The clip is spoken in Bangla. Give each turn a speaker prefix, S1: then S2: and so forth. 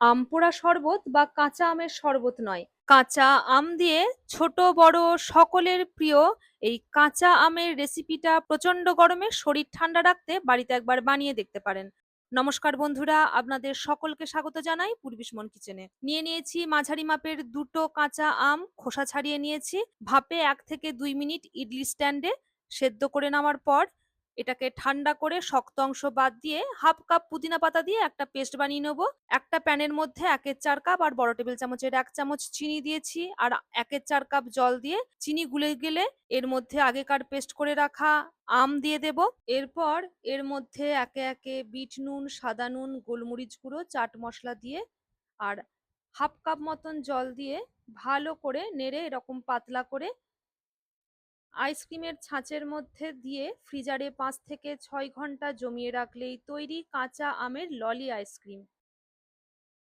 S1: আমপোড়া শরবত বা কাঁচা আমের শরবত নয়। কাঁচা আম দিয়ে ছোট, বড় সকলের প্রিয় এই কাঁচা আমের রেসিপিটা প্রচণ্ড গরমে শরীর ঠান্ডা রাখতে বাড়িতে একবার বানিয়ে দেখতে পারেন। নমস্কার বন্ধুরা, আপনাদের সকলকে স্বাগত জানাই পূর্বিশ মন কিচেনে। নিয়ে নিয়েছি মাঝারি মাপের দুটো কাঁচা আম, খোসা ছাড়িয়ে নিয়েছি। ভাপে এক থেকে দুই মিনিট ইডলি স্ট্যান্ডে সেদ্ধ করে নেওয়ার পর এটাকে ঠান্ডা করে শক্ত অংশ বাদ দিয়ে হাফ কাপ পুদিনা পাতা দিয়ে একটা পেস্ট বানিয়ে নেব। একটা প্যানের মধ্যে একের চার কাপ আর বড় টেবিল চামচের এক চামচ চিনি দিয়েছি আর একের চার কাপ জল দিয়ে চিনি গুলে গেলে এর মধ্যে আগেকার পেস্ট করে রাখা আম দিয়ে দেব। এরপর এর মধ্যে একে একে বিট নুন, সাদা নুন, গোলমরিচ গুঁড়ো, চাট মশলা দিয়ে আর হাফ কাপ মতন জল দিয়ে ভালো করে নেড়ে এরকম পাতলা করে আইসক্রিমের ছাঁচের মধ্যে দিয়ে ফ্রিজারে পাঁচ থেকে ছয় ঘণ্টা জমিয়ে রাখলেই তৈরি কাঁচা আমের ললি আইসক্রিম।